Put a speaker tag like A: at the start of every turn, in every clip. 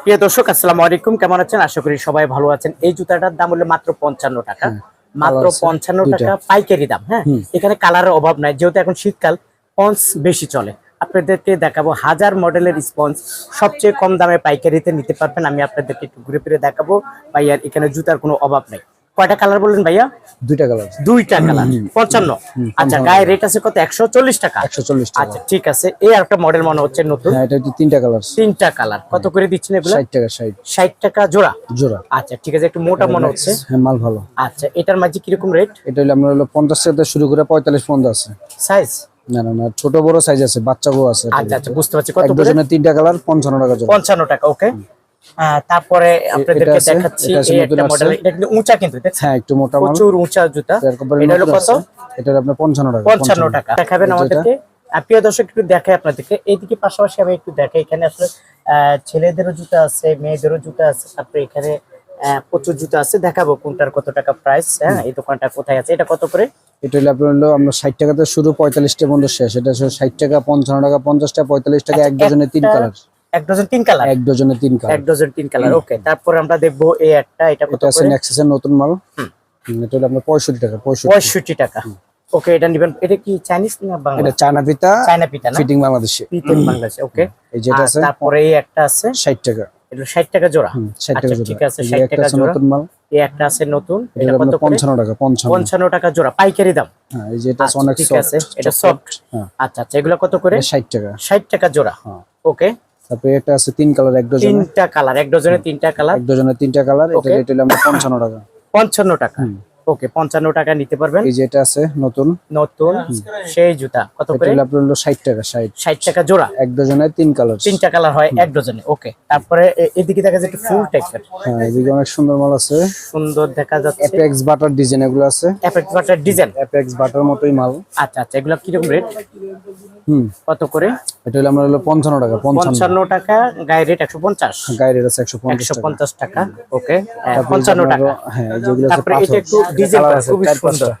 A: প্রিয় দর্শক আসসালামু আলাইকুম। কেমন আছেন? আশা করি সবাই ভালো আছেন। এই জুতাটার দাম হলো মাত্র পঞ্চান্ন টাকা। মাত্র পঞ্চান্ন টাকা পাইকারি দাম হ্যাঁ? এখানে কালারের অভাব নাই যেহেতু এখন শীতকাল পঞ্চ বেশি চলে। আপনাদেরকে দেখাবো হাজার মডেলের স্পঞ্জ সবচেয়ে কম দামে পাইকারিতে নিতে পারবেন। আমি আপনাদেরকে একটু ঘুরে ফিরে দেখাবো। বা এখানে জুতার কোনো অভাব নেই। কয়টা কালার বললেন ভাইয়া?
B: দুইটা কালার
A: দুইটা কালার পঞ্চান্ন। আচ্ছা গায়ের রেট আছে কত? একশো চল্লিশ টাকা।
B: একশো চল্লিশ
A: আচ্ছা ঠিক আছে। এই একটা মডেল মনে হচ্ছে নতুন।
B: হ্যাঁ এটা তিনটা কালার
A: তিনটা কালার কত করে দিচ্ছেন এগুলো?
B: ষাট টাকা ষাট।
A: ষাট টাকা জোড়া?
B: জোড়া।
A: আচ্ছা ঠিক আছে একটু মোটা মনে হচ্ছে।
B: হ্যাঁ মাল ভালো।
A: আচ্ছা এটার মাঝে কীরকম রেট
B: এটা হলো আমরা হলো পঞ্চাশ টাকা থেকে শুরু করে পঁয়তাল্লিশ পর্যন্ত আছে।
A: সাইজ
B: না না না ছোট বড় সাইজ আছে বাচ্চা গো আছে।
A: আচ্ছা আচ্ছা বুঝতে পারছি। কত
B: তিনটা কালার পঞ্চান্ন টাকা
A: পঞ্চান্ন টাকা ওকে তারপরে আপনাদেরকে দেখাচ্ছি
B: এটা আছে
A: এই
B: নতুন
A: একটা মডেল এটা কিন্তু উঁচা কিন্তু
B: হ্যাঁ একটু মোটা
A: প্রচুর উঁচা জুতা। এটা হলো কত?
B: আছে। আপনার পঞ্চান্ন টাকা
A: পঞ্চান্ন টাকা। দেখাবেন আমাদেরকে। প্রিয় দর্শক একটু দেখাই আপনাদেরকে। এইদিকে পাশাপাশি আমি একটু দেখাই এখানে আসলে ছেলেদেরও জুতা আছে মেয়েদেরও জুতা আছে। তারপরে এখানে প্রচুর জুতা আছে। দেখাবো কোনটার কত টাকা প্রাইস হ্যাঁ এই দোকানটা কোথায় আছে? এটা কত করে?
B: এটা হলো আপনার হলো আমরা ষাট টাকা থেকে শুরু পঁয়তাল্লিশ টাকা পর্যন্ত শেষ। এটা ষাট টাকা পঞ্চান্ন টাকা পঞ্চাশ টাকা পঁয়তাল্লিশ টাকা এক ডজনের তিন কালার
A: এক ডজন তিন কালার
B: এক ডজনের তিন কালার
A: এক ডজন তিন কালার ওকে তারপরে আমরা দেখব এই একটা এটা কত
B: আছে নেক্সাসের নতুন মাল। এটা হলো আপনার পঁয়ষট্টি টাকা পঁয়ষট্টি।
A: পঁয়ষট্টি টাকা। ওকে এটা নিবেন এটা কি চাইনিজ না বাংলা?
B: এটা চায়না পিতা
A: চায়না পিতা না?
B: ফিটিং বাংলাদেশে।
A: পিতেন বাংলাদেশ ওকে
B: এই যেটা আছে
A: তারপরে এই একটা আছে।
B: ষাট টাকা।
A: এটা ষাট টাকা জোড়া।
B: হুম, ষাট
A: আচ্ছা,
B: টাকা
A: ঠিক আছে টাকা জোড়া।
B: নতুন মাল।
A: এই একটা আছে নতুন।
B: এটা
A: এটা কত
B: আপনার
A: করে?
B: পঞ্চান্ন টাকা পঞ্চান্ন।
A: পঞ্চান্ন টাকা জোড়া পাইকারি দাম।
B: হ্যাঁ এই যে
A: আচ্ছা,
B: অনেক
A: ঠিক আছে এটা সফট
B: হ্যাঁ।
A: আচ্ছা আচ্ছা এগুলো কত করে?
B: ষাট টাকা।
A: ষাট টাকা জোড়া
B: হ্যাঁ।
A: ওকে
B: তারপরে এটা আছে তিন কালার এক ডজন।
A: তিনটা কালার এক ডজনে তিনটা কালার।
B: এক ডজনের তিনটা কালার এটা. রেট হলো আমরা পঞ্চান্ন টাকা।
A: পঞ্চান্ন টাকা। ওকে পঞ্চান্ন টাকা নিতে পারবেন।
B: এই যে এটা আছে নতুন।
A: নতুন সেই জুতা। কত করে?
B: হলো আপনার হলো ষাট টাকা ষাট।
A: ষাট টাকা জোড়া?
B: এক ডজনের তিন কালার
A: তিনটা কালার হয় এক ডজনে ওকে। তারপরে এদিকে দেখা যাচ্ছে ফুল টাইপের
B: হ্যাঁ এদিকে অনেক সুন্দর মাল আছে।
A: সুন্দর দেখা যাচ্ছে।
B: অ্যাপেক্স বাটার ডিজাইন এগুলো আছে।
A: Effect butter design
B: apex butter মতোই মাল।
A: আচ্ছা আচ্ছা এগুলো কীরকম রেট
B: হুম।
A: কত করে?
B: এটা হলো আমরা হলো পঞ্চান্ন টাকা পঞ্চান্ন।
A: পঞ্চান্ন টাকা গায়ে রেট একশো পঞ্চাশ।
B: গায়ের আছে একশো পঞ্চাশ
A: একশো
B: টাকা
A: পঞ্চাশ টাকা ওকে।
B: তারপরে
A: পঞ্চান্ন
B: যে
A: টাকা।
B: হ্যাঁ যেগুলো আছে
A: তারপরে এটা একটু ডিজাইন খুবই সুন্দর।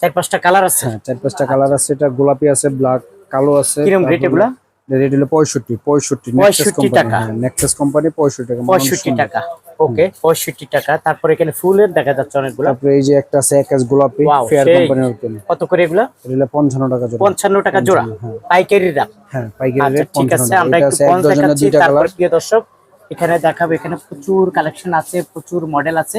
A: চার পাঁচটা কালার আছে?
B: হ্যাঁ চার পাঁচটা কালার আছে এটা গোলাপি আছে ব্ল্যাক কালো আছে
A: কিরম rate এগুলা?
B: রেট হলো পঁয়ষট্টি পঁয়ষট্টি
A: 65 টাকা।
B: নেক্সাস কোম্পানি পঁয়ষট্টি টাকা
A: ওকে পঁয়ষট্টি টাকা। তারপরে এখানে ফুলের দেখা যাচ্ছে অনেকগুলো।
B: তারপরে এই যে একটা আছে গোলাপি ফেয়ার কোম্পানির ওপেন
A: কত করে এগুলো?
B: হলো পঞ্চান্ন টাকা জোড়া।
A: পঞ্চান্ন টাকা জোড়া? পাইকারি দাম
B: হ্যাঁ পাইকারি
A: আচ্ছা ঠিক আছে আমরা একটু তারপর প্রিয় দর্শক এখানে দেখাবো এখানে প্রচুর কালেকশন আছে প্রচুর মডেল আছে।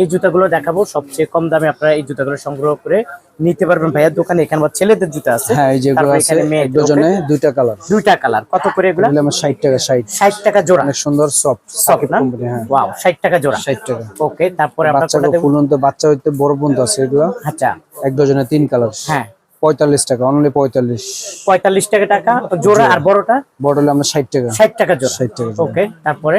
A: এই জুতাগুলো দেখাবো সবচেয়ে কম দামে আপনারা এই জুতাগুলো সংগ্রহ করে নিতে পারবেন। ভাইয়ার দোকানে এখানে আবার ছেলেদের জুতা আছে।
B: হ্যাঁ এই যেগুলো আছে ডজনে দুইটা কালার
A: দুইটা কালার কত করে এগুলো?
B: এগুলো আমার ষাট টাকা ষাট।
A: ষাট টাকা জোড়া।
B: অনেক সুন্দর সফট
A: সফট না?
B: কোম্পানি হ্যাঁ।
A: ওয়াও ষাট টাকা জোড়া।
B: ষাট টাকা।
A: ওকে তারপরে আমরা
B: বাচ্চা
A: কোনটা দেবো।
B: ফুলন্ত বাচ্চা হইতে বড় বন্ধু আছে এগুলো।
A: আচ্ছা।
B: এক ডজনে তিন কালার
A: হ্যাঁ।
B: পঁয়তাল্লিশ টাকা অনলি পঁয়তাল্লিশ।
A: পঁয়তাল্লিশ টাকা টাকা জোড়া আর বড়টা
B: বড় হলে আমরা ষাট টাকা।
A: ষাট টাকা জোড়া।
B: ষাট টাকা
A: ওকে তারপরে?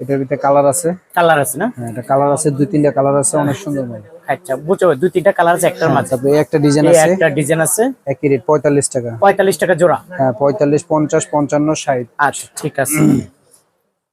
B: এটার ভিতরে কালার আছে।
A: কালার আছে না?
B: হ্যাঁ এটা কালার আছে দুই তিনটা কালার আছে অনেক সুন্দর
A: আচ্ছা বুঝছ দুই তিনটা কালার আছে একটার মাঝে।
B: তারপরে এই একটা ডিজাইন আছে।
A: একটা ডিজাইন আছে।
B: একই রেট পঁয়তাল্লিশ টাকা।
A: পঁয়তাল্লিশ টাকা জোড়া।
B: হ্যাঁ পঁয়তাল্লিশ পঞ্চাশ পঞ্চান্ন ষাট।
A: আচ্ছা ঠিক আছে।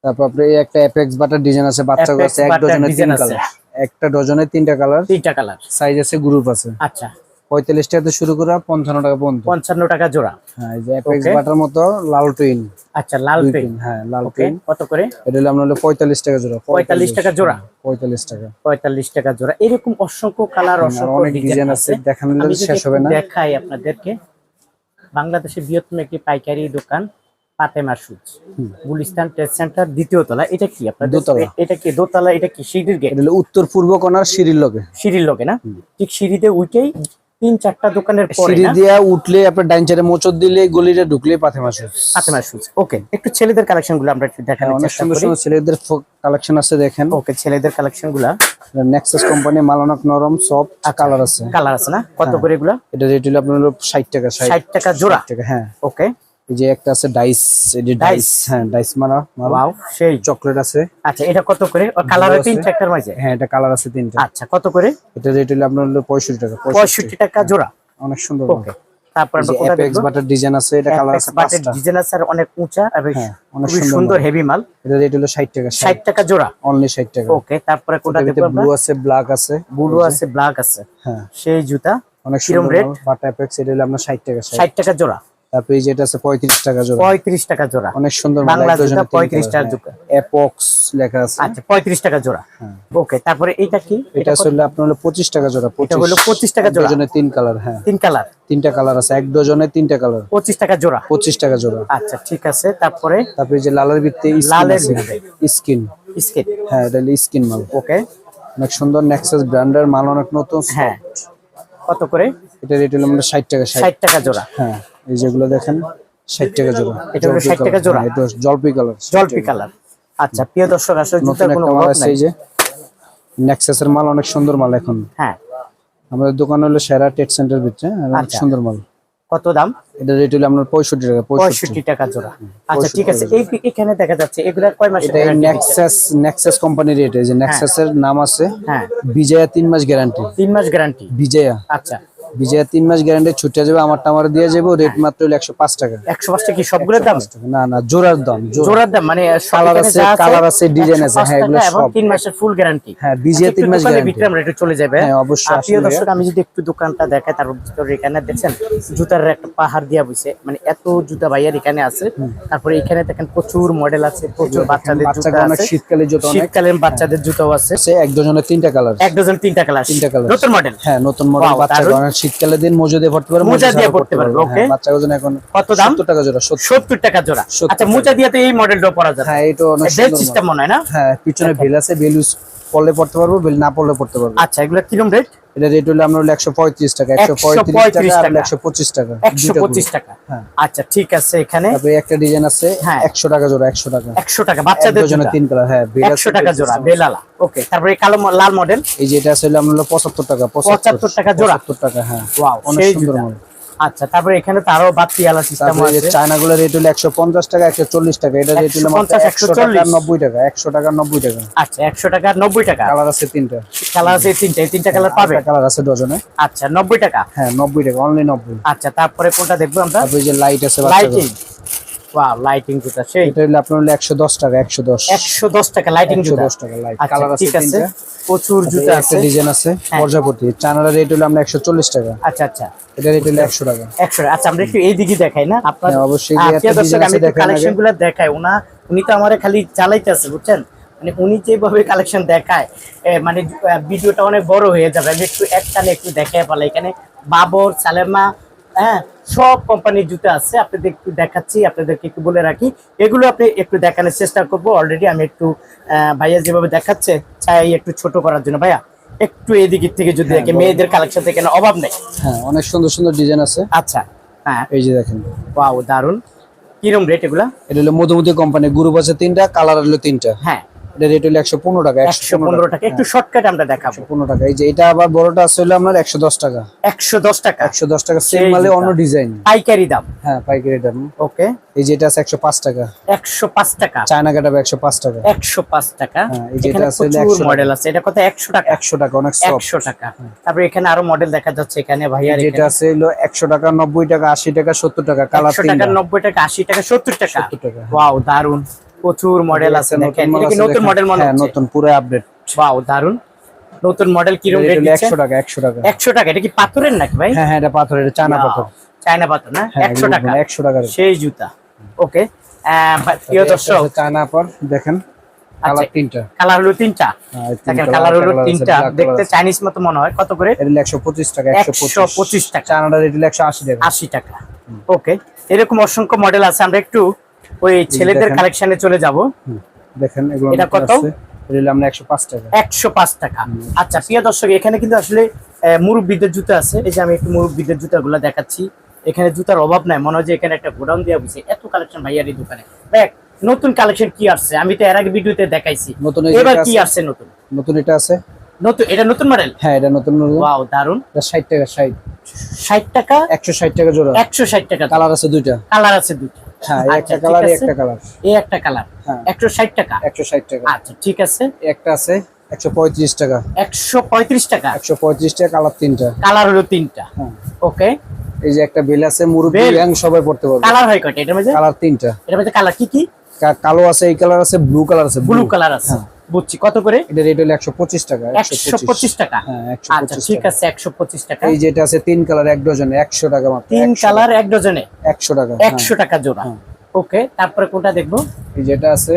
B: তারপর আপনি একটা অ্যাপেক্স বাটার ডিজাইন আছে বাচ্চা এক ডজনে তিন কালার। একটা ডজনে তিনটা কালার।
A: তিনটা কালার।
B: সাইজ আছে গ্রুপ আছে।
A: আচ্ছা।
B: পঁয়তাল্লিশ টাকা থেকে শুরু করে পঞ্চান্ন টাকা পর্যন্ত।
A: পঞ্চান্ন টাকা জোড়া।
B: হ্যাঁ এই যে অ্যাপেক্স বাটার মতো লাল টুইন
A: আচ্ছা লাল পিন
B: হ্যাঁ লাল টুইন
A: কত করে?
B: এটা হলো আমরা হলো পঁয়তাল্লিশ টাকা জোড়া।
A: পঁয়তাল্লিশ টাকা জোড়া?
B: পঁয়তাল্লিশ টাকা।
A: পঁয়তাল্লিশ টাকা জোড়া। এরকম অসংখ্য কালার অসংখ্য
B: অনেক
A: ডিজাইন আছে।
B: দেখানো শেষ হবে না।
A: দেখাই আপনাদেরকে। বাংলাদেশের বৃহত্তম একটি পাইকারি দোকান Fatema shoes Gulistan trade center দ্বিতীয় তলা। এটা কি আপনাদের?
B: দোতলা।
A: এটা কি দোতলা? এটা কি সিঁড়ির গেট
B: উত্তর পূর্ব কোনার সিঁড়ির লগে।
A: সিঁড়ির লোকে না? ঠিক সিঁড়িতে উঠেই তিন চারটা দোকানের পরে
B: সিঁড়ি দিয়া উঠলে আপনার ডাইন চারে মোচর দিলে গলিটা ঢুকলে পাথে
A: ওকে একটু ছেলেদের কালেকশনগুলো আমরা একটু দেখানোর
B: হ্যাঁ, অনেক সুন্দর সুন্দর ছেলেদের কালেকশন আছে দেখেন।
A: ওকে ছেলেদের কালেকশনগুলা।
B: নেক্সাস কোম্পানি নরম সফট কালার আছে।
A: কালার আছে না? কত করে এগুলা?
B: এটা রেট হলো আপনার হলো ষাট টাকা ষাট
A: ষাট টাকা জোড়া?
B: টাকা হ্যাঁ।
A: ওকে
B: যে একটা আছে ডাইস যে ডাইস হ্যাঁ ডাইস মারা
A: ওয়াও সেই।
B: চকলেট আছে।
A: আচ্ছা এটা কত করে? কালার। তিন চারটার মাঝে?
B: হ্যাঁ এটা কালার আছে তিনটা।
A: আচ্ছা কত করে?
B: এটা রেট হলো আপনার হলো পঁয়ষট্টি টাকা
A: পঁয়ষট্টি। টাকা জোড়া।
B: অনেক সুন্দর
A: ওকে তারপর আমরা
B: অ্যাপেক্স বাটার ডিজাইন আছে এটা কালার আছে পাঁচটা।
A: ডিজাইন আছে আর অনেক উঁচা এবং
B: হ্যাঁ, অনেক সুন্দর
A: হেভি মাল।
B: এটা রেট হলো ষাট টাকা
A: ষাট। টাকা জোড়া।
B: অনলি ষাট টাকা।
A: ওকে তারপরে
B: এটার
A: দেখব
B: ব্লু আছে ব্ল্যাক আছে।
A: ব্লু আছে ব্ল্যাক আছে।
B: হ্যাঁ।
A: সেই জুতা।
B: অনেক সুন্দর
A: rate?
B: বাটা অ্যাপেক্স এটা হলো আপনার ষাট টাকা ষাট।
A: ষাট টাকা জোড়া।
B: তারপরে এই যেটা আছে পঁয়ত্রিশ টাকা জোড়া।
A: পঁয়ত্রিশ টাকা জোড়া।
B: অনেক সুন্দর
A: বাংলা জুতা 35 টাকা জোড়া।
B: অ্যাপক্স লেখা আছে।
A: আচ্ছা পঁয়ত্রিশ টাকা জোড়া। ওকে তারপরে এটা কি?
B: এটা আসলে আপনার হলো পঁচিশ টাকা জোড়া
A: এটা হলো 25 টাকা জোড়া।
B: ডজনে তিন কালার হ্যাঁ।
A: তিন কালার।
B: তিনটা কালার আছে এক ডজনে তিনটা কালার।
A: পঁচিশ টাকা জোড়া।
B: পঁচিশ টাকা জোড়া।
A: আচ্ছা ঠিক আছে তারপরে?
B: তারপরে যে লালের ভিত্তি
A: লালের
B: স্কিন।
A: স্কেট
B: হ্যাঁ এটা স্কিন মাল।
A: ওকে।
B: অনেক সুন্দর নেক্সাস ব্র্যান্ডের মাল অনেক নতুন।
A: হ্যাঁ। কত করে?
B: এটা রেট হলো আমরা ষাট টাকা ষাট।
A: ষাট টাকা জোড়া।
B: হ্যাঁ। এই যেগুলো দেখেন ষাট টাকা জোড়া।
A: এটা হলো 60 টাকা জোড়া?
B: হ্যাঁ, এটা জলপি কালার।
A: জলপি কালার। আচ্ছা প্রিয় দর্শক আসলে জুতার কোনো অভাব নাই।
B: যে। নেক্সাসের মাল অনেক সুন্দর মাল এখন।
A: হ্যাঁ।
B: আমাদের দোকান হলো সেরা টেট সেন্টার ভিতরে হ্যাঁ, অনেক
A: আচ্ছা।
B: সুন্দর মাল।
A: কত দাম?
B: এটা রেট হলো আপনার পঁয়ষট্টি টাকা পঁয়ষট্টি।
A: পঁয়ষট্টি টাকা জোড়া। আচ্ছা ঠিক আছে। এই এখানে দেখা যাচ্ছে এগুলা কয় মাসের
B: এটা নেক্সাস নেক্সাস কোম্পানির রেট এই যে নেক্সাসের নাম আছে
A: হ্যাঁ।
B: বিজয়া তিন মাস গ্যারান্টি
A: তিন মাস গ্যারান্টি
B: বিজয়া।
A: আচ্ছা।
B: বিজয়া তিন মাস গ্যারান্টি ছুটে যাবে আমার দিয়ে যাব রেট মাত্র হলো একশো পাঁচ টাকা।
A: একশো কি সবগুলোর দাম?
B: না না জোড়ার দাম
A: জোড়ার দাম মানে এখানে
B: আছে, colour আছে, design আছে, হ্যাঁ, এগুলো সব।
A: তিন মাসের ফুল গ্যারান্টি
B: হ্যাঁ বিজয়া তিন মাস গ্যারান্টি
A: আমরা একটু চলে যাবে।
B: হ্যাঁ, অবশ্যই
A: প্রিয় দর্শক আমি যদি একটু দোকানটা দেখাই তার ভিতরে এখানে দেখছেন জুতার একটা পাহাড় দিয়া বসে মানে এত জুতা ভাইয়ার এখানে আছে। তারপরে এখানে দেখেন প্রচুর মডেল আছে প্রচুর বাচ্চাদের জুতা আছে।
B: শীতকালে জুতো অনেক।
A: শীতকালীন বাচ্চাদের জুতাও আছে।
B: এক ডজনের তিনটা কালার
A: এক ডজন তিনটা কালার
B: তিনটা কালার
A: নতুন মডেল
B: হ্যাঁ নতুন মডেল
A: Wow,
B: বাচ্চা
A: দারুণ।
B: অনেক শীতকালে দিন মোজা দিয়ে পড়তে পারবে
A: মোজা দিয়ে পড়তে পারবে, ওকে
B: বাচ্চা গজন এখন
A: কত দাম?
B: 70 টাকা জোড়া 70
A: সত্তর টাকা জোড়া। আচ্ছা মোচা দিয়ে তো এই মডেলটা পরা যাবে
B: হ্যাঁ এটা অনেক সুন্দর
A: সিস্টেম মনে হয় না?
B: হ্যাঁ পিছনে বেল আছে বেল ইউজ পড়লে পড়তে পারব বেল না পড়লে পড়তে পারব।
A: আচ্ছা এগুলা কীরকম রেট
B: এটা রেট হলো আমরা হলো 135 টাকা 135
A: 135
B: টাকা আর
A: টাকা।
B: 125 টাকা
A: একশো পঁচিশ। টাকা
B: হ্যাঁ।
A: আচ্ছা ঠিক আছে এখানে
B: তারপরে একটা ডিজাইন আছে
A: হ্যাঁ।
B: 100 টাকা জোড়া 100 টাকা
A: একশো টাকা বাচ্চাদের জন্য
B: তিন কালার হ্যাঁ আছে,
A: একশো টাকা জোড়া বেলালা ওকে তারপরে কালো লাল মডেল
B: এই যে এটা হলো আমরা 75 টাকা
A: 75 টাকা জোড়া?
B: 75 টাকা হ্যাঁ
A: ওয়াও
B: অনেক সুন্দর মাল
A: আচ্ছা তারপরে এখানে তারও বাড়তি আলা সিস্টেম আছে।
B: চায়না গুলো রেট হলো একশো পঞ্চাশ টাকা একশো চল্লিশ টাকা। এটা রেট হলো মাত্র
A: 150,
B: টাকা নব্বই টাকা একশো টাকা নব্বই টাকা।
A: আচ্ছা একশো টাকা নব্বই টাকা।
B: কালার আছে তিনটা।
A: কালার আছে তিনটা এই তিনটা কালার পাবে?
B: কালার আছে ডজনে
A: আচ্ছা নব্বই টাকা?
B: হ্যাঁ নব্বই টাকা অনলি নব্বই।
A: আচ্ছা তারপরে কোনটা দেখব আমরা?
B: তারপরে যে লাইট আছে
A: লাইটিং ওয়াও লাইটিং জুতা সেই?
B: এটা হলো আপনার হলো একশো দশ টাকা একশো দশ।
A: একশো দশ টাকা লাইটিং জুতা
B: দশ টাকা লাইট
A: আচ্ছা
B: কালার আছে
A: ঠিক আছে। প্রচুর জুতা আছে।
B: ডিজাইন আছে প্রজাপতি চায়নার রেট হলো আমরা একশো চল্লিশ টাকা।
A: আচ্ছা আচ্ছা।
B: এটা রেট হলো একশো টাকা।
A: একশো আচ্ছা আমরা একটু এই দিকে দেখাই না আপনার?
B: হ্যাঁ, অবশ্যই একটা
A: দর্শক আমি
B: আছে দেখান আগে।
A: কালেকশনগুলো দেখাই। ওনা উনি তো আমার খালি চালাইতেছে বুঝছেন? মানে উনি যেভাবে কালেকশন দেখায় মানে ভিডিওটা অনেক বড় হয়ে যাবে। আমি একটু একটানে একটু দেখাই পালাই এখানে বাবর সালেমা হ্যাঁ সব কোম্পানির জুতো আছে। আপনাদের একটু দেখাচ্ছি আপনাদেরকে একটু বলে রাখি। এগুলো আপনি একটু দেখানোর চেষ্টা করব। অলরেডি আমি একটু ভাইয়া যেভাবে দেখাচ্ছে চাই একটু ছোট করার জন্য। ভাইয়া একটু এদিক থেকে যদি দেখে মেয়েদের কালেকশন থেকে অভাব নেই?
B: হ্যাঁ অনেক সুন্দর সুন্দর ডিজাইন আছে।
A: আচ্ছা হ্যাঁ।
B: এই যে দেখেন।
A: ওয়াও দারুণ কিরম রেট এগুলা?
B: এটা হলো মধুমতি কোম্পানি গ্রুপ আছে তিনটা কালার হলো তিনটা।
A: হ্যাঁ।
B: এটা রেট হলো একশো পনেরো টাকা
A: একশো পনেরো টাকা। একটু শর্টকাট আমরা দেখাবো।
B: পনেরো টাকা। এই যে এটা আবার বড়টা আছে হলো আপনার একশো দশ টাকা।
A: একশো দশ টাকা।
B: একশো দশ টাকা সেম মালে অন্য ডিজাইন
A: পাইকারি দাম।
B: হ্যাঁ পাইকারি দাম।
A: ওকে
B: এই যে এটা আছে একশো পাঁচ টাকা।
A: একশো পাঁচ টাকা।
B: চায়না কাটাবে একশো পাঁচ টাকা।
A: একশো পাঁচ টাকা।
B: হ্যাঁ, এই যেটা আছে হলো
A: প্রচুর
B: 100 টাকা।
A: মডেল আছে। এটা কত? একশো টাকা।
B: একশো টাকা অনেক
A: একশো টাকা। তারপরে এখানে আরও মডেল দেখা যাচ্ছে এখানে ভাইয়ার
B: যেটা আছে হলো একশো টাকা নব্বই টাকা আশি টাকা সত্তর টাকা কালার
A: টাকা নব্বই টাকা আশি টাকা সত্তর টাকা।
B: 70 টাকা।
A: ওয়াও দারুণ প্রচুর মডেল আছে দেখেন। এটা কি নতুন মডেল মনে
B: হ্যাঁ
A: হচ্ছে?
B: নতুন পুরো আপডেট
A: ওয়াও দারুণ নতুন মডেল কিরম রেট দিচ্ছে?
B: একশো টাকা একশো টাকা।
A: একশো টাকা এটা কি পাথরের নাকি ভাই?
B: হ্যাঁ হ্যাঁ এটা পাথরের এটা চায়না পাথর।
A: চায়না পাথর না?
B: হ্যাঁ
A: একশো টাকা।
B: একশো টাকা
A: সেই জুতা। ওকে প্রিয় দর্শক।
B: চায়না পর দেখেন। কালার
A: আচ্ছা,
B: তিনটা।
A: কালার হলো তিনটা।
B: হ্যাঁ,
A: দেখেন কালার হলো তিনটা। দেখতে চাইনিজ মতো মনে হয়। কত করে?
B: এটা হলো একশো পঁচিশ টাকা একশো
A: একশো পঁচিশ টাকা।
B: চায়নাটা একশো আশি টাকা।
A: আশি টাকা। ওকে এরকম অসংখ্য মডেল আছে। আমরা একটু ওই ছেলেদের কালেকশনে চলে যাব।
B: দেখেন এগুলো
A: এটা কত?
B: আমরা একশো পাঁচ টাকা।
A: একশো পাঁচ টাকা। আচ্ছা প্রিয় দর্শক এখানে কিন্তু আসলে মুরব্বিদের জুতা আছে। এই যে আমি একটু মুরব্বিদের জুতাগুলো দেখাচ্ছি। এখানে জুতার অভাব নাই। মনে হয় যে এখানে একটা গোডাউন দেওয়া বুঝছে এত কালেকশন ভাইয়ার এই দোকানে। দেখ নতুন কালেকশন কি আসছে? আমি তো এর আগে ভিডিওতে দেখাইছি।
B: নতুন
A: এবার কি আসছে নতুন?
B: নতুন এটা আছে।
A: নতুন এটা নতুন মডেল
B: হ্যাঁ এটা নতুন মডেল
A: ওয়াও দারুণ
B: ষাট টাকা ষাট।
A: ষাট টাকা?
B: একশো ষাট টাকা জোড়া।
A: একশো ষাট টাকা।
B: কালার আছে দুইটা।
A: কালার আছে দুটো
B: হ্যাঁ
A: আচ্ছা,
B: একটা কালার একটা কালার
A: এই একটা কালার
B: হ্যাঁ।
A: একশো ষাট টাকা।
B: একশো ষাট টাকা।
A: আচ্ছা ঠিক আছে।
B: একটা আছে একশো পঁয়ত্রিশ টাকা।
A: একশো পঁয়ত্রিশ টাকা।
B: একশো পঁয়ত্রিশ টাকা কালার তিনটা।
A: কালার হলো তিনটা।
B: হ্যাঁ।
A: ওকে
B: এই যে একটা বেল আছে? সবাই পড়তে পারবে।
A: কালার হয় কয়টা? এটার মধ্যে?
B: কালার তিনটা।
A: এটার মধ্যে কালার কি কি?
B: কালো আছে এই কালার আছে ব্লু কালার আছে
A: ব্লু কালার আছে। বুঝছি। কত করে?
B: এটা রেট হলো একশো পঁচিশ টাকা
A: একশো পঁচিশ টাকা।
B: হ্যাঁ
A: আচ্ছা ঠিক আছে একশো পঁচিশ টাকা।
B: এই যেটা আছে তিন কালার এক ডজনে একশো টাকা মাত্র
A: তিন কালার এক ডজনে
B: একশো টাকা হ্যাঁ।
A: একশো টাকা জোড়া। ওকে তারপরে কোনটা দেখব?
B: এই যেটা আছে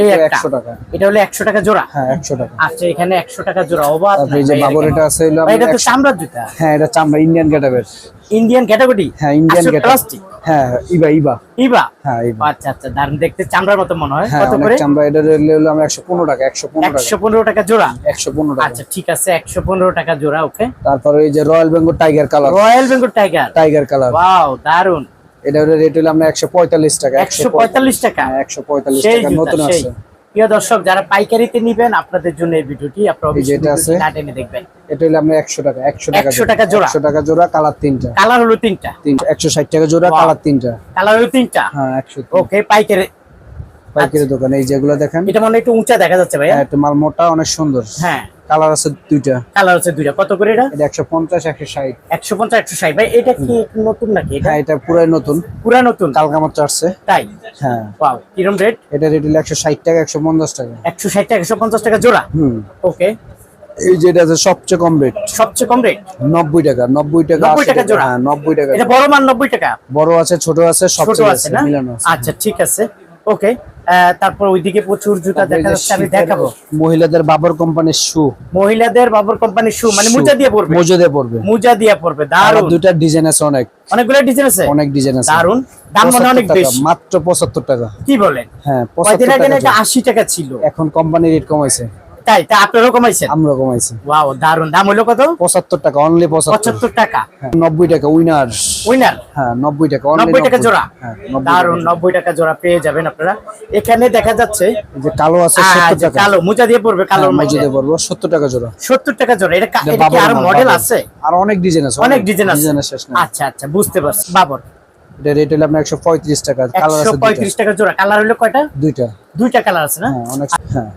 A: এই
B: এটা
A: একটা।
B: একশো টাকা।
A: এটা হলো একশো টাকা জোড়া?
B: হ্যাঁ একশো টাকা।
A: আচ্ছা এখানে একশো টাকা জোড়া অবাধ
B: এই যে বাবর এটা আছে হলো
A: এটা তো
B: 100
A: চামড়ার জুতা।
B: হ্যাঁ এটা চামড়া ইন্ডিয়ান গেটাবের
A: ইন্ডিয়ান ক্যাটাগরি
B: হ্যাঁ ইন্ডিয়ান
A: প্লাস্টিক
B: হ্যাঁ ইবা ইবা
A: ইবা
B: হ্যাঁ ইবা
A: আচ্ছা আচ্ছা দারুণ দেখতে চামড়ার মতো মনে হয়।
B: হ্যাঁ
A: কত করে?
B: চামড়া এটা হলো আমরা একশো পনেরো টাকা একশো পনেরো টাকা।
A: একশো পনেরো টাকা জোড়া?
B: একশো পনেরো টাকা।
A: আচ্ছা ঠিক আছে একশো পনেরো টাকা জোড়া ওকে।
B: তারপরে এই যে royal Bengal tiger colour
A: royal Bengal tiger
B: tiger colour
A: wow দারুণ
B: এটা রেট হলো আমরা একশো পঁয়তাল্লিশ টাকা
A: একশো পঁয়তাল্লিশ। টাকা?
B: হ্যাঁ, একশো পঁয়তাল্লিশ
A: সেই
B: টাকা নতুন আছে
A: প্রিয় দর্শক যারা পাইকারিতে নিবেন আপনাদের জন্য এই ভিডিওটি আপনারা
B: আছে।
A: টেনে দেখবেন।
B: এটা হলো আমরা একশো টাকা একশো টাকা
A: 100 টাকা জোড়া।
B: টাকা জোড়া কালার তিনটা।
A: কালার হলো
B: টাকা জোড়া কালার তিনটা।
A: কালার হলো তিনটা?
B: হ্যাঁ একশো
A: ওকে পাইকারি।
B: পাইকারি দোকান এই যেগুলো দেখেন।
A: এটা মানে একটু উঁচা দেখা যাচ্ছে ভাইয়া।
B: হ্যাঁ মাল মোটা অনেক সুন্দর।
A: হ্যাঁ।
B: কালার আছে দুইটা।
A: কালার আছে দুইটা। কত করে এটা?
B: এটা একশো পঞ্চাশ একশো ষাট।
A: একশো পঞ্চাশ একশো ষাট। ভাই এটা কি নতুন নাকি এটা?
B: হ্যাঁ এটা পুরাই নতুন।
A: পুরা নতুন?
B: কালকা মাত্র আসছে
A: তাই?
B: হ্যাঁ।
A: ওয়াও কিরম রেট
B: এটা রেট হলো একশো ষাট টাকা একশো পঞ্চাশ টাকা।
A: একশো ষাট টাকা একশো পঞ্চাশ টাকা জোড়া?
B: হুম।
A: ওকে
B: এই যেটা আছে সবচেয়ে কম রেট
A: সবচেয়ে কম রেট
B: নব্বই টাকা নব্বই টাকা
A: 90 টাকা জোড়া?
B: হ্যাঁ নব্বই টাকা।
A: এটা বড় মান নব্বই টাকা?
B: বড় আছে ছোট আছে সব
A: আছে
B: মিলানো
A: আচ্ছা ঠিক আছে। ওকে তারপর ওইদিকে প্রচুর জুতা দেখা যাচ্ছে আমি দেখাবো।
B: মহিলাদের বাবর কোম্পানির শু।
A: মহিলাদের বাবর কোম্পানির শু মানে মুজা দিয়ে পড়বে
B: মোজো দিয়ে পড়বে
A: মুজা দিয়ে পড়বে দারুণ
B: দুইটা ডিজাইন আছে অনেক।
A: অনেকগুলো ডিজাইন আছে?
B: অনেক ডিজাইন আছে।
A: দারুণ দাম মনে অনেক বেশি।
B: মাত্র পঁচাত্তর টাকা।
A: কি বলেন?
B: হ্যাঁ
A: কয়দিন
B: পঁচাত্তর
A: আগে
B: টাকা
A: নাকি
B: জোড়া।
A: আশি টাকা ছিল?
B: এখন কোম্পানি রেট কমাইছে।
A: তাই তা আপনারও কমাইছেন?
B: আমরা কমাইছি।
A: ওয়াও দারুণ দাম হলো কত?
B: পঁচাত্তর টাকা অনলি পঁচাত্তর।
A: পঁচাত্তর টাকা।
B: হ্যাঁ, নব্বই টাকা উইনার
A: উইনার
B: হ্যাঁ টাকা only
A: নব্বই টাকা জোড়া?
B: হ্যাঁ
A: দারুণ নব্বই টাকা জোড়া পেয়ে যাবেন আপনারা। এখানে দেখা যাচ্ছে
B: যে কালো আছে
A: আহ,
B: সত্তর
A: যে
B: টাকা।
A: কালো মুজা দিয়ে পড়বে কালো
B: হ্যাঁ, পড়ব টাকা জোড়া।
A: সত্তর টাকা জোড়া এটা কা-
B: আরও
A: মডেল আছে?
B: আর অনেক ডিজাইন আছে
A: অনেক ডিজাইন আছে। আচ্ছা আচ্ছা বুঝতে পারছি। বাবর।
B: এটা রেট হলো আপনার একশো পঁয়ত্রিশ টাকা কালার আছে
A: টাকা জোড়া কালার হলো কয়টা?
B: দুইটা।
A: দুইটা কালার আছে না?
B: হ্যাঁ অনেক হ্যাঁ।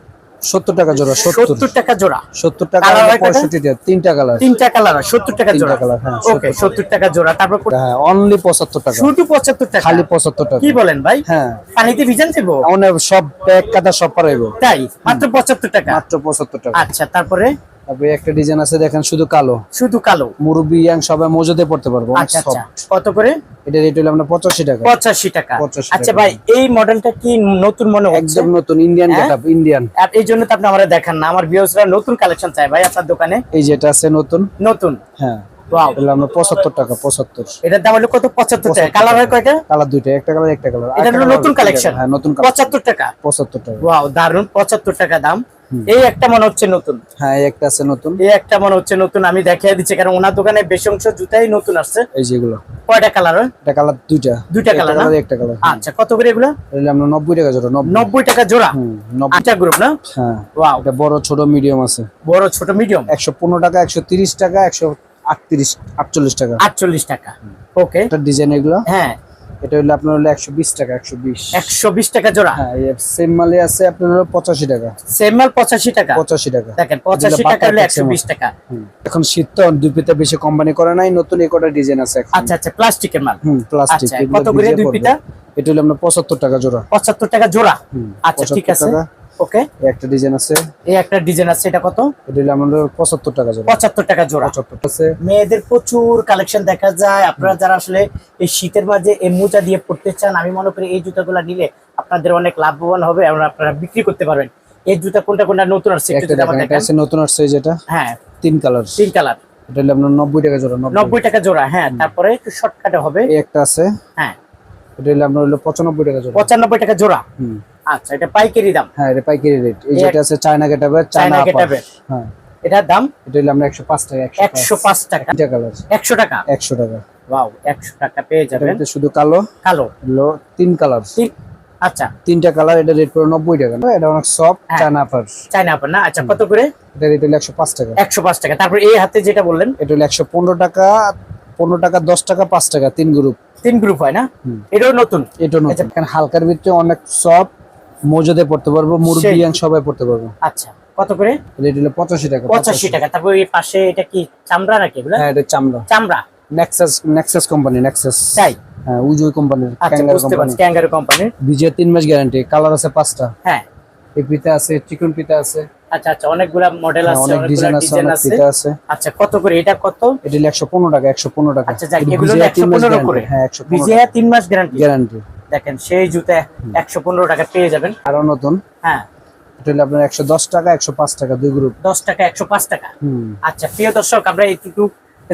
B: সত্তর টাকা জোড়া সত্তর।
A: সত্তর টাকা জোড়া।
B: সত্তর টাকা
A: Colour
B: আর
A: হয় কয়টা?
B: পঁয়ষট্টি টাকা তিনটা কালার
A: তিনটা কালার সত্তর টাকা জোড়া।
B: কালার হ্যাঁ,
A: ওকে সত্তর টাকা। জোড়া। তারপর
B: হ্যাঁ অনলি পঁচাত্তর টাকা।
A: শুধু পঁচাত্তর টাকা?
B: খালি পঁচাত্তর টাকা।
A: কি বলেন ভাই?
B: হ্যাঁ।
A: পানিতে ভিজান দেব?
B: অনেক সব এক কাটা সব পারাইবো।
A: তাই? মাত্র পঁচাত্তর টাকা?
B: মাত্র পঁচাত্তর টাকা।
A: আচ্ছা তারপরে?
B: তারপরে একটা ডিজাইন আছে দেখেন শুধু কালো।
A: শুধু কালো।
B: মুরব্বি ইয়াং সবাই মজুদে পড়তে পারব
A: আচ্ছা আচ্ছা। কত করে?
B: এটা রেট হলো আমরা পঁচাশি টাকা।
A: পঁচাশি টাকা।
B: 85
A: আচ্ছা ভাই এই মডেলটা কি নতুন মনে হচ্ছে?
B: একদম নতুন ইন্ডিয়ান? গেটআপ ইন্ডিয়ান
A: আর এই জন্য তো আপনি আমরা দেখান না। আমার ভিউয়ার্সরা নতুন কালেকশন চাই ভাই আপনার দোকানে।
B: এই যেটা আছে নতুন।
A: নতুন।
B: হ্যাঁ। আমরা টাকা পঁচাত্তর।
A: এটার দাম হলো কত? পঁচাত্তর টাকা। কালার হয় কয়টা?
B: কালার দুইটা একটা কালার একটা কালার
A: এটা হলো নতুন কালেকশন
B: হ্যাঁ নতুন কালার
A: পঁচাত্তর টাকা।
B: পঁচাত্তর টাকা।
A: ওয়াও দারুণ পঁচাত্তর টাকা দাম। এই একটা মনে হচ্ছে নতুন।
B: হ্যাঁ এই একটা আছে নতুন।
A: এই একটা মনে হচ্ছে নতুন আমি দেখিয়ে দিচ্ছি কারণ ওনার দোকানে বেশি অংশ জুতাই নতুন আসছে।
B: এই যেগুলো
A: কয়টা কালার হয়?
B: এটা কালার দুইটা।
A: দুইটা কালার না?
B: একটা কালার
A: আচ্ছা কত করে এগুলো?
B: এটা আমরা নব্বই টাকা জোড়া নব্বই।
A: নব্বই টাকা জোড়া?
B: হুম, নব্বই।
A: আচ্ছা গ্রুপ না?
B: হ্যাঁ।
A: ওয়াও
B: এটা বড় ছোট মিডিয়াম আছে।
A: বড় ছোট মিডিয়াম
B: একশো পনেরো টাকা একশো তিরিশ টাকা একশো আটত্রিশ আটচল্লিশ টাকা।
A: আটচল্লিশ টাকা। ওকে।
B: এটা ডিজাইন এগুলো?
A: হ্যাঁ।
B: এটা হলো আপনার হলো একশো বিশ টাকা একশো বিশ।
A: একশো বিশ টাকা জোড়া?
B: হ্যাঁ সেম মালে আছে আপনার হলো পঁচাশি টাকা।
A: সেম মাল পঁচাশি টাকা?
B: পঁচাশি টাকা।
A: দেখেন পঁচাশি
B: এগুলো
A: টাকা হলে
B: বাটার
A: একশো বিশ টাকা।
B: এখন শীত তো দুই পিতা বেশি কোম্পানি করে নাই নতুন এই কটা ডিজাইন আছে এখন।
A: আচ্ছা আচ্ছা প্লাস্টিকের মাল।
B: হুম প্লাস্টিক
A: আচ্ছা, কত করে দুই পিতা?
B: এটা হলো আপনার পঁচাত্তর টাকা জোড়া।
A: পঁচাত্তর টাকা জোড়া। আচ্ছা ঠিক আছে। ওকে।
B: একটা ডিজাইন আছে।
A: এই একটা ডিজাইন আছে এটা কত?
B: এটা আমাদের পঁচাত্তর টাকা জোড়া।
A: পঁচাত্তর টাকা জোড়া।
B: পঁচাত্তর আছে।
A: মেয়েদের প্রচুর কালেকশন দেখা যায়। আপনারা যারা আসলে এই শীতের মাঝে এই মোজা দিয়ে পড়তে চান আমি মনে করি এই জুতাগুলো নিলে আপনাদের অনেক লাভবান হবে এবং আপনারা বিক্রি করতে পারবেন। এই জুতা কোনটা কোনটা নতুন আসছে
B: এটা আছে নতুন আসছে এই যেটা।
A: হ্যাঁ।
B: তিন কালার।
A: তিন কালার।
B: এটা হলো আপনার নব্বই টাকা জোড়া নব্বই।
A: নব্বই টাকা জোড়া হ্যাঁ। তারপরে একটু শর্টকাটে হবে।
B: এই একটা আছে।
A: হ্যাঁ।
B: এটা হলো আপনার হলো পঁচানব্বই টাকা জোড়া।
A: পঁচানব্বই টাকা জোড়া।
B: হুম।
A: আচ্ছা এটা পাইকারি দাম।
B: হ্যাঁ এটা পাইকারি রেট এই যেটা আছে চায়না গেটাবের
A: চায়না
B: চায়না
A: গেটাবে
B: গেটাবের হ্যাঁ।
A: এটার দাম?
B: এটা হলো আমরা একশো পাঁচ টাকা
A: একশো
B: একশো
A: পাঁচ টাকা।
B: তিনটা কালার
A: একশো টাকা?
B: একশো টাকা।
A: ওয়াও একশো টাকা পেয়ে যাবেন।
B: এটা শুধু কালো?
A: কালো।
B: হলো তিন কালার।
A: আচ্ছা।
B: তিনটা কালার এটা রেট করে নব্বই টাকা। এটা অনেক সফট। চায়না পার
A: চাইনা আপনার না? আচ্ছা কত করে?
B: এটা রেট হলো একশো পাঁচ টাকা।
A: একশো পাঁচ টাকা। তারপর এই হাতে যেটা বললেন?
B: এটা হলো একশো পনেরো টাকা পনেরো টাকা দশ টাকা পাঁচ টাকা তিন গ্রুপ
A: তিন গ্রুপ হয় না। এটাও নতুন।
B: এটা নতুন।
A: আচ্ছা।
B: হালকার ভিতরে অনেক সফট মজুদে পড়তে পারব মুরগি
A: সেই।
B: সবাই পড়তে পারব।
A: আচ্ছা কত করে?
B: রেট হলো পঁচাশি টাকা
A: পঁচাশি টাকা। তারপর এই পাশে এটা কি চামড়া নাকি এগুলো?
B: হ্যাঁ এটা চামড়া।
A: চামড়া।
B: নেক্সাস নেক্সাস কোম্পানি নেক্সাস
A: তাই?
B: হ্যাঁ উজয় কোম্পানির ক্যাঙ্গার কোম্পানি
A: ক্যাঙ্গারো কোম্পানির
B: বিজয় তিন মাস গ্যারান্টি কালার আছে পাঁচটা।
A: হ্যাঁ।
B: এই পিতা আছে চিকন পিতা আছে।
A: আচ্ছা আচ্ছা অনেকগুলা মডেল
B: হ্যাঁ,
A: আছে
B: অনেক ডিজাইন আছে অনেক পিতা আছে।
A: আচ্ছা কত করে? এটা কত?
B: এটা একশো পনেরো টাকা একশো পনেরো টাকা।
A: আচ্ছা, যাক, এগুলো 115
B: তিন মাস guarantee,
A: করে।
B: হ্যাঁ একশো
A: বিজে তিন মাস গ্যারান্টি
B: গ্যারান্টি
A: দেখেন সেই জুতা একশো পনেরো টাকা পেয়ে যাবেন।
B: আরও নতুন?
A: হ্যাঁ।
B: আপনার একশো দশ টাকা একশো পাঁচ টাকা দুই গ্রুপ
A: দশ টাকা একশো পাঁচ টাকা। আচ্ছা প্রিয় দর্শক আমরা এইটুকু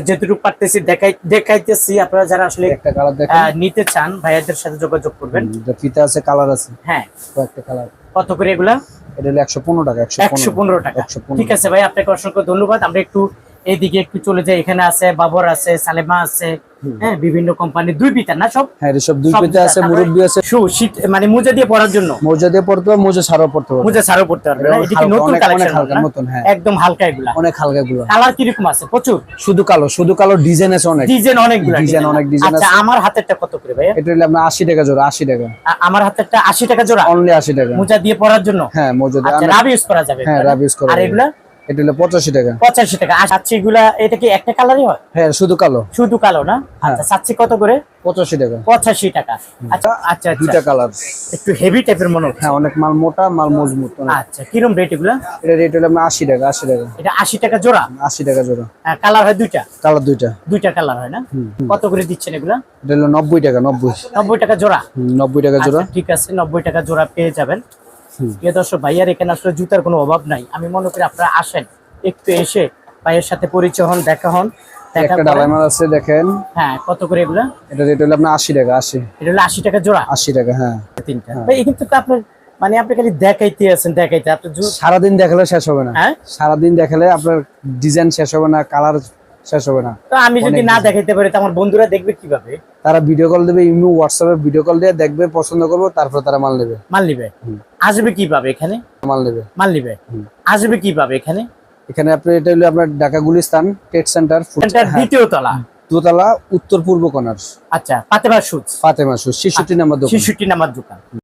A: যেটুকু পারতেছি দেখাই দেখাইতেছি। আপনারা যারা আসলে
B: একটা কালার
A: নিতে চান ভাইয়াদের সাথে যোগাযোগ করবেন।
B: ফিতা আছে কালার আছে।
A: হ্যাঁ।
B: কয়েকটা কালার
A: কত করে এগুলা?
B: এটা হলো একশো পনেরো টাকা একশো
A: পনেরো। টাকা। ঠিক আছে ভাই আপনাকে অসংখ্য ধন্যবাদ। আমরা একটু এইদিকে একটু চলে যাই এখানে আছে বাবর আছে সালেমা আছে হ্যাঁ বিভিন্ন কোম্পানি দুই পিতা না সব?
B: হ্যাঁ এসব দুই পিতা আছে মুরব্বি আছে।
A: শু শীত মানে মোজা দিয়ে পরার জন্য?
B: মোজা দিয়ে পড়তে হবে মোজা ছাড়াও পড়তে হবে।
A: মোজা ছাড়াও পড়তে পারবে এটা কি নতুন কালেকশন
B: হালকা, নতুন, হ্যাঁ।
A: একদম হালকা এগুলা।
B: অনেক হালকা গুলো
A: কালার কীরকম আছে? প্রচুর।
B: শুধু কালো শুধু কালো ডিজাইন আছে অনেক।
A: ডিজাইন অনেকগুলো
B: Design অনেক design
A: আচ্ছা
B: আছে।
A: আমার হাতেরটা কত করে ভাইয়া?
B: এটা হলো আপনার আশি টাকা জোড়া আশি টাকা।
A: আ- আমার হাতেরটা আশি টাকা জোড়া?
B: অনলি আশি টাকা।
A: মোজা দিয়ে পরার জন্য?
B: হ্যাঁ মোজা দিয়ে
A: আচ্ছা রাব ইউজ করা যাবে
B: হ্যাঁ? রাব ইউজ করা
A: আর এগুলা?
B: এটা হলো পঁচাশি টাকা।
A: পঁচাশি টাকা। আর সাচ্ছি গুলা এটা কি একটা কালারই হয়?
B: হ্যাঁ শুধু কালো।
A: শুধু কালো না?
B: হ্যাঁ।
A: আচ্ছা সাচ্ছি কত করে?
B: পঁচাশি টাকা।
A: পঁচাশি টাকা। আচ্ছা আচ্ছা
B: দুইটা
A: আচ্ছা
B: কালার।
A: একটু হেভি টাইপের মনে হচ্ছে।
B: হ্যাঁ অনেক মাল মোটা মাল মজবুত।
A: আচ্ছা কিরম রেট এগুলা?
B: এটা রেট হলো আপনার আশি টাকা আশি টাকা।
A: এটা আশি টাকা জোড়া?
B: আশি টাকা জোড়া।
A: কালার হয় দুইটা?
B: কালার দুইটা।
A: দুইটা কালার হয় না? কত করে দিচ্ছেন এগুলা?
B: এটা হলো নব্বই টাকা নব্বই।
A: নব্বই টাকা জোড়া?
B: হুম, নব্বই টাকা জোড়া।
A: আচ্ছা, ঠিক আছে নব্বই টাকা জোড়া পেয়ে যাবেন। প্রিয় দর্শক ভাইয়ার এখানে আসলে জুতার কোনো অভাব নাই। আমি মনে করি আপনারা আসেন একটু এসে ভাইয়ের সাথে পরিচয় হন দেখা হন।
B: একটা আছে দেখেন।
A: হ্যাঁ কত করে এগুলা?
B: এটা রেট হলো আপনার আশি টাকা আশি।
A: এটা হলো আশি টাকা জোড়া?
B: আশি টাকা হ্যাঁ।
A: তিনটা। ভাই তো আপনার মানে আপনি খালি দেখাইতে আছেন দেখাইতে।
B: সারাদিন দেখালে শেষ হবে না।
A: হ্যাঁ?
B: সারাদিন দেখালে আপনার ডিজাইন শেষ হবে না কালার শেষ হবে না।
A: তো আমি যদি না দেখাইতে পারি আমার বন্ধুরা দেখবে কীভাবে?
B: তারা ভিডিও কল দেবে ইমো হোয়াটসঅ্যাপে ভিডিও কল দিয়ে দেখবে পছন্দ করবে তারপর তারা মাল নেবে।
A: মাল নিবে? আসবে কীভাবে এখানে?
B: মাল নেবে।
A: মাল নিবে? আসবে কীভাবে এখানে?
B: এখানে আপনি এটা হলো আপনার ঢাকা গুলিস্তান ট্রেড সেন্টার
A: এটার দ্বিতীয় তলা।
B: দোতলা উত্তর পূর্ব কোনার
A: আচ্ছা পাতেবার সুচ
B: ফাতেমা শু ছেষট্টি নাম্বার দোকান।
A: ছেষট্টি নাম্বার দোকান।